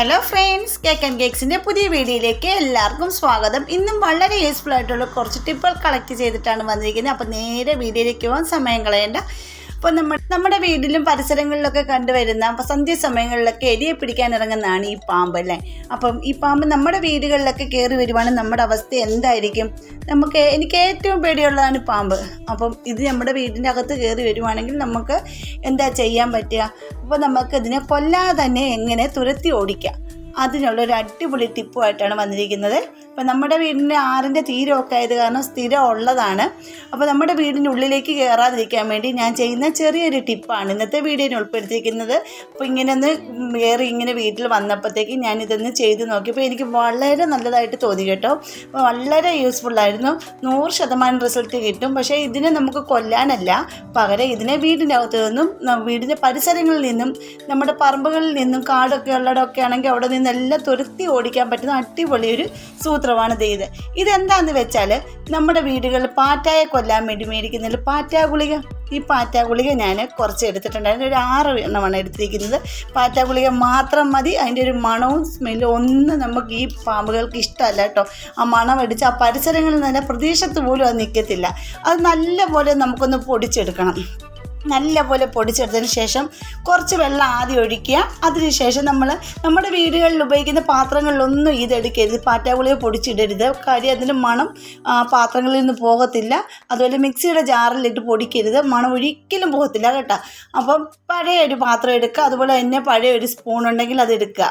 Hello friends cake and കേക്സിന്റെ പുതിയ വീഡിയോയിലേക്ക് എല്ലാവർക്കും സ്വാഗതം. ഇന്നും വളരെ യൂസ്ഫുൾ ആയിട്ടുള്ള കുറച്ച് ടിപ്പുകൾ കളക്ട് ചെയ്തിട്ടാണ് വന്നിരിക്കുന്നത്. അപ്പോൾ നേരെ വീഡിയോയിലേക്ക് പോകാൻ സമയം കളയേണ്ട. അപ്പോൾ നമ്മൾ നമ്മുടെ വീട്ടിലും പരിസരങ്ങളിലൊക്കെ കണ്ടുവരുന്ന അപ്പോൾ സന്ധ്യാസമയങ്ങളിലൊക്കെ എലിയെ പിടിക്കാൻ ഇറങ്ങുന്നതാണ് ഈ പാമ്പ് അല്ലേ? അപ്പം ഈ പാമ്പ് നമ്മുടെ വീടുകളിലൊക്കെ കയറി വരുവാണ്. നമ്മുടെ അവസ്ഥ എന്തായിരിക്കും? നമുക്ക് എനിക്ക് ഏറ്റവും പേടിയുള്ളതാണ് പാമ്പ്. അപ്പം ഇത് നമ്മുടെ വീടിന്റെ അകത്ത് കയറി വരുവാണെങ്കിൽ നമുക്ക് എന്താ ചെയ്യാൻ പറ്റുക? അപ്പോൾ നമുക്ക് ഇതിനെ കൊല്ലാതെ തന്നെ എങ്ങനെ തുരത്തി ഓടിക്കാം? അതിനുള്ള ഒരു അടിപൊളി ടിപ്പുമായിട്ടാണ് വന്നിരിക്കുന്നത്. അപ്പോൾ നമ്മുടെ വീടിന്റെ ആറിന്റെ തീരമൊക്കെ ആയത് കാരണം സ്ഥിരം ഉള്ളതാണ്. അപ്പോൾ നമ്മുടെ വീടിന്റെ ഉള്ളിലേക്ക് കയറാതിരിക്കാൻ വേണ്ടി ഞാൻ ചെയ്യുന്ന ചെറിയൊരു ടിപ്പാണ് ഇന്നത്തെ വീഡിയോയിൽ ഉൾപ്പെടുത്തിയിരിക്കുന്നത്. അപ്പോൾ ഇങ്ങനെ ഒന്ന് കയറി ഇങ്ങനെ വീട്ടിൽ വന്നപ്പോഴത്തേക്ക് ഞാൻ ഇതൊന്ന് ചെയ്ത് നോക്കിയപ്പോൾ എനിക്ക് വളരെ നല്ലതായിട്ട് തോന്നി കേട്ടോ. വളരെ യൂസ്ഫുള്ളായിരുന്നു നൂറ് ശതമാനം റിസൾട്ട് കിട്ടും. പക്ഷേ ഇതിനെ നമുക്ക് കൊല്ലാനല്ല. പകരം ഇതിനെ വീടിന്റെ അകത്ത് നിന്നും വീടിന്റെ പരിസരങ്ങളിൽ നിന്നും നമ്മുടെ പറമ്പുകളിൽ നിന്നും കാടൊക്കെ ഉള്ളടൊക്കെ ആണെങ്കിൽ അവിടെ നിന്നെല്ലാം തുരത്തി ഓടിക്കാൻ പറ്റുന്ന അടിപൊളിയൊരു സൂത്രമാണ് ഇത്. ഇത് ഇതെന്താണെന്ന് വെച്ചാൽ നമ്മുടെ വീടുകളിൽ പാറ്റായെ കൊല്ലാൻ വേണ്ടി മേടിക്കുന്നതിൽ പാറ്റാ ഗുളിക. ഈ പാറ്റാ ഗുളിക ഞാൻ കുറച്ച് എടുത്തിട്ടുണ്ടായിരുന്നു. ഒരു ആറ് എണ്ണമാണ് എടുത്തിരിക്കുന്നത്. പാറ്റാ ഗുളിക മാത്രം മതി. അതിന്റെ ഒരു മണവും സ്മെല്ലും ഒന്നും നമുക്ക് ഈ പാമ്പുകൾക്ക് ഇഷ്ടമല്ല കേട്ടോ. ആ മണം അടിച്ച് ആ പരിസരങ്ങളിൽ തന്നെ പ്രതീക്ഷത്ത് പോലും അത് നിൽക്കത്തില്ല. അത് നല്ലപോലെ നമുക്കൊന്ന് പൊടിച്ചെടുക്കണം. നല്ലപോലെ പൊടിച്ചെടുത്തതിന് ശേഷം കുറച്ച് വെള്ളം ആദ്യം ഒഴിക്കുക. അതിനുശേഷം നമ്മൾ നമ്മുടെ വീടുകളിൽ ഉപയോഗിക്കുന്ന പാത്രങ്ങളിലൊന്നും ഇതെടുക്കരുത് പാറ്റാഗുളിയെ പൊടിച്ചിടരുത്. കാര്യം അതിന്റെ മണം പാത്രങ്ങളിൽ നിന്ന് പോകത്തില്ല. അതുപോലെ മിക്സിയുടെ ജാറിലിട്ട് പൊടിക്കരുത്. മണം ഒരിക്കലും പോകത്തില്ല കേട്ടോ. അപ്പം പഴയ ഒരു പാത്രം എടുക്കുക. അതുപോലെ തന്നെ പഴയ ഒരു സ്പൂൺ ഉണ്ടെങ്കിൽ അത് എടുക്കുക.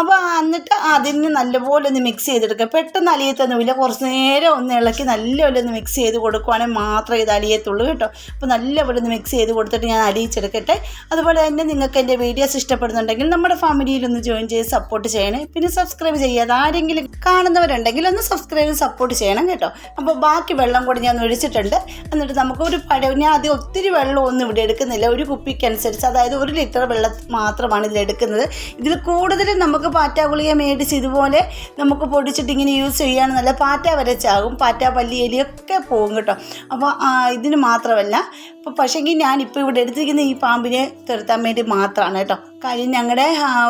അപ്പോൾ എന്നിട്ട് അതിന് നല്ലപോലെ ഒന്ന് മിക്സ് ചെയ്തെടുക്കുക. പെട്ടെന്ന് അലിയത്തൊന്നുമില്ല കുറച്ച് നേരം ഒന്ന് ഇളക്കി നല്ലപോലെ ഒന്ന് മിക്സ് ചെയ്ത് കൊടുക്കുവാണെങ്കിൽ മാത്രമേ ഇത് അലിയത്തുള്ളൂ കേട്ടോ. അപ്പോൾ നല്ലപോലെ ഒന്ന് മിക്സ് ചെയ്ത് കൊടുത്തിട്ട് ഞാൻ അലിയിച്ചെടുക്കട്ടെ. അതുപോലെ തന്നെ നിങ്ങൾക്ക് എന്റെ വീഡിയോസ് ഇഷ്ടപ്പെടുന്നുണ്ടെങ്കിൽ നമ്മുടെ ഫാമിലിയിൽ ഒന്ന് ജോയിൻ ചെയ്ത് സപ്പോർട്ട് ചെയ്യണേ. പിന്നെ സബ്സ്ക്രൈബ് ചെയ്യാതെ ആരെങ്കിലും കാണുന്നവരുണ്ടെങ്കിൽ ഒന്ന് സബ്സ്ക്രൈബ് സപ്പോർട്ട് ചെയ്യണം കേട്ടോ. അപ്പോൾ ബാക്കി വെള്ളം കൂടി ഞാൻ ഒഴിച്ചിട്ടുണ്ട്. എന്നിട്ട് നമുക്ക് ഒരു പഴ ഞാൻ ആദ്യം ഒത്തിരി വെള്ളം ഒന്നും ഇവിടെ എടുക്കുന്നില്ല. ഒരു കുപ്പിക്കനുസരിച്ച് അതായത് ഒരു ലിറ്റർ വെള്ളം മാത്രമാണ് ഇതിൽ എടുക്കുന്നത്. ഇതിൽ കൂടുതലും നമുക്ക് പാറ്റാ ഗുളിക മേടിച്ച് ഇതുപോലെ നമുക്ക് പൊടിച്ചിട്ട് ഇങ്ങനെ യൂസ് ചെയ്യുകയാണ് നല്ല പാറ്റ വരച്ചാകും പാറ്റ പല്ലി എലിയൊക്കെ പോകും കേട്ടോ. അപ്പോൾ ഇതിന് മാത്രമല്ല അപ്പോൾ പക്ഷേങ്കിൽ ഞാനിപ്പോൾ ഇവിടെ എടുത്തിരിക്കുന്ന ഈ പാമ്പിനെ തുരത്താൻ വേണ്ടി മാത്രമാണ് കേട്ടോ. കാര്യം ഞങ്ങളുടെ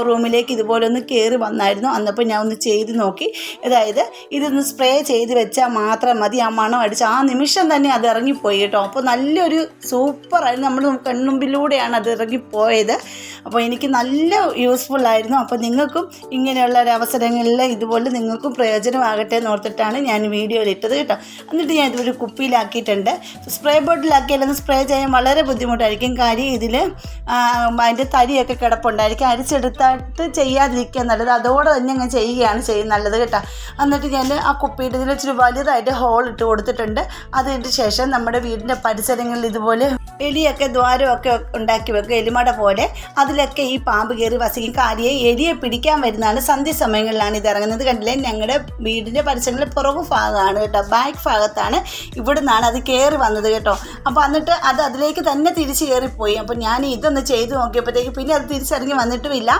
റൂമിലേക്ക് ഇതുപോലെ ഒന്ന് കയറി വന്നായിരുന്നു. അന്നപ്പോൾ ഞാൻ ഒന്ന് ചെയ്ത് നോക്കി. അതായത് ഇതൊന്ന് സ്പ്രേ ചെയ്ത് വെച്ചാൽ മാത്രം മതി. ആ മണം അടിച്ച് ആ നിമിഷം തന്നെ അത് ഇറങ്ങിപ്പോയി കേട്ടോ. അപ്പോൾ നല്ലൊരു സൂപ്പറായിരുന്നു നമ്മൾ കണ്ണുമ്പിലൂടെയാണ് അത് ഇറങ്ങിപ്പോയത്. അപ്പോൾ എനിക്ക് നല്ല യൂസ്ഫുൾ ആയിരുന്നു. അപ്പോൾ നിങ്ങൾക്കും ഇങ്ങനെയുള്ള ഒരു അവസരങ്ങളിൽ ഇതുപോലെ നിങ്ങൾക്കും പ്രയോജനമാകട്ടെ എന്ന് ഓർത്തിട്ടാണ് ഞാൻ വീഡിയോയിൽ ഇട്ടത് കേട്ടോ. എന്നിട്ട് ഞാൻ ഇതൊരു കുപ്പിയിലാക്കിയിട്ടുണ്ട്. സ്പ്രേ ബോട്ടിലാക്കിയാലൊന്ന് സ്പ്രേ ചെയ്യാൻ വളരെ ബുദ്ധിമുട്ടായിരിക്കും. കാര്യം ഇതിൽ അതിന്റെ തരിയൊക്കെ കിടപ്പുണ്ടായിരിക്കും. അരിച്ചെടുത്തിട്ട് ചെയ്യാതിരിക്കുക നല്ലത്. അതോടെ തന്നെ അങ്ങ് ചെയ്യുകയാണ് ചെയ്യുന്നത് നല്ലത് കേട്ടോ. എന്നിട്ട് ഞാൻ ആ കുപ്പിയുടെ ഇതിൽ ഇച്ചിരി വലുതായിട്ട് ഹോൾ ഇട്ട് കൊടുത്തിട്ടുണ്ട്. അതിന് ശേഷം നമ്മുടെ വീടിന്റെ പരിസരങ്ങളിൽ ഇതുപോലെ എലിയൊക്കെ ദ്വാരമൊക്കെ ഉണ്ടാക്കി വെക്കുക എലിമട പോലെ. അതിലൊക്കെ ഈ പാമ്പ് കയറി വസിക്കും. കാര്യം എലിയെ പിടിക്കാൻ വരുന്നതാണ് സന്ധ്യ സമയങ്ങളിലാണ് ഇത് ഇറങ്ങുന്നത്. കണ്ടില്ലേ? ഞങ്ങളുടെ വീടിന്റെ പരിസരങ്ങളിൽ പുറകു ഭാഗമാണ് കേട്ടോ. ബാക്ക് ഭാഗത്താണ് ഇവിടെ നിന്നാണ് അത് കയറി വന്നത് കേട്ടോ. അപ്പോൾ എന്നിട്ട് അത് അതിലേക്ക് തന്നെ തിരിച്ച് കയറിപ്പോയി അപ്പോൾ ഞാൻ ഇതൊന്ന് ചെയ്ത് നോക്കിയപ്പോഴത്തേക്ക് പിന്നെ അത് തിരിച്ചിറങ്ങി വന്നിട്ടുമില്ല.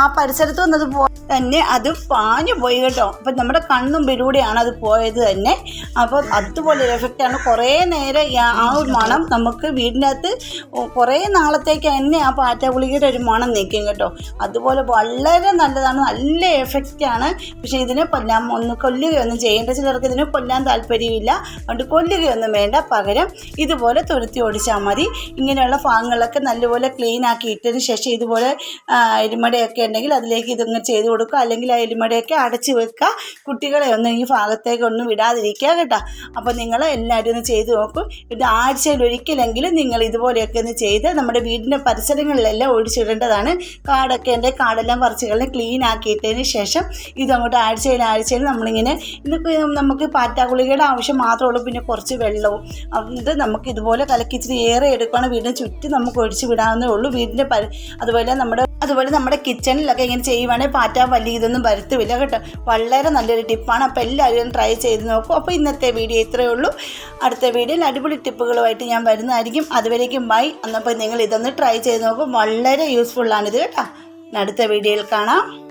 ആ പരിസരത്ത് വന്നത് പോ തന്നെ അത് പാഞ്ഞു പോയി കേട്ടോ. അപ്പം നമ്മുടെ കണ്ണുമ്പിലൂടെയാണ് അത് പോയത് തന്നെ. അപ്പോൾ അതുപോലെ ഒരു എഫക്റ്റാണ് കുറേ നേരം ആ ഒരു മണം നമുക്ക് വീടിനകത്ത് കുറേ നാളത്തേക്ക് തന്നെ ആ പാറ്റ ഗുളികയുടെ ഒരു മണം നിൽക്കും കേട്ടോ. അതുപോലെ വളരെ നല്ലതാണ് നല്ല എഫക്റ്റാണ് പക്ഷേ ഇതിനെ കൊല്ലാൻ ഒന്ന് കൊല്ലുകയൊന്നും ചെയ്യേണ്ട ചിലർക്ക് ഇതിനെ കൊല്ലാൻ താല്പര്യമില്ല. അതുകൊണ്ട് കൊല്ലുകയൊന്നും വേണ്ട. പകരം ഇതുപോലെ തുരുത്തി ഓടിച്ചാൽ മതി. ഇങ്ങനെയുള്ള ഭാഗങ്ങളൊക്കെ നല്ലപോലെ ക്ലീൻ ആക്കി ഇട്ടതിന് ശേഷം ഇതുപോലെ എരുമടയൊക്കെ ഉണ്ടെങ്കിൽ അതിലേക്ക് ഇതൊന്ന് ചെയ്ത് കൊടുക്കുക. അല്ലെങ്കിൽ ആ എരുമടയൊക്കെ അടച്ചു വെക്കുക. കുട്ടികളെ ഒന്നും ഈ ഭാഗത്തേക്ക് ഒന്നും വിടാതിരിക്കുക കേട്ടോ. അപ്പോൾ നിങ്ങൾ എല്ലാവരും ഒന്ന് ചെയ്ത് നോക്കും. ഇത് ആഴ്ചയിൽ ഒരിക്കലെങ്കിലും നിങ്ങൾ ഇതുപോലെയൊക്കെ ഒന്ന് ചെയ്ത് നമ്മുടെ വീടിന്റെ പരിസരങ്ങളിലെല്ലാം ഒഴിച്ചിടേണ്ടതാണ് കാടൊക്കെ എന്റെ കാടെല്ലാം പറിച്ചുകളിനെ ക്ലീൻ ആക്കിയിട്ടതിന് ശേഷം ഇതങ്ങോട്ട് ആഴ്ചയിൽ ആഴ്ചയിൽ നമ്മളിങ്ങനെ ഇന്ന് നമുക്ക് പാറ്റാഗുളികയുടെ ആവശ്യം മാത്രമേ ഉള്ളൂ. പിന്നെ കുറച്ച് വെള്ളവും. അത് നമുക്ക് ഇതുപോലെ കലക്കി ഇച്ചിരി ഏറെ എടുക്കുകയാണ് വീടിന് ചുറ്റും നമുക്ക് ഒഴിച്ച് വിടാവുന്നേ ഉള്ളൂ. വീടിന്റെ പരി അതുപോലെ നമ്മുടെ അതുപോലെ നമ്മുടെ കിച്ചണിലൊക്കെ ഇങ്ങനെ ചെയ്യുവാണെങ്കിൽ പാറ്റ വലിയ ഇതൊന്നും വരുത്തുമില്ല കേട്ടോ. വളരെ നല്ലൊരു ടിപ്പാണ് അപ്പോൾ എല്ലാവരും ട്രൈ ചെയ്ത് നോക്കും. അപ്പോൾ ഇന്നത്തെ വീഡിയോ ഇത്രയേ ഉള്ളൂ. അടുത്ത വീഡിയോയിൽ അടിപൊളി ടിപ്പുകളുമായിട്ട് ഞാൻ വരുന്നതായിരിക്കും. അതുവരേക്കും ബൈ എന്നപ്പോൾ നിങ്ങൾ ഇതൊന്ന് ട്രൈ ചെയ്ത് നോക്കും. വളരെ യൂസ്ഫുള്ളാണിത് കേട്ടോ. അടുത്ത വീഡിയോയിൽ കാണാം.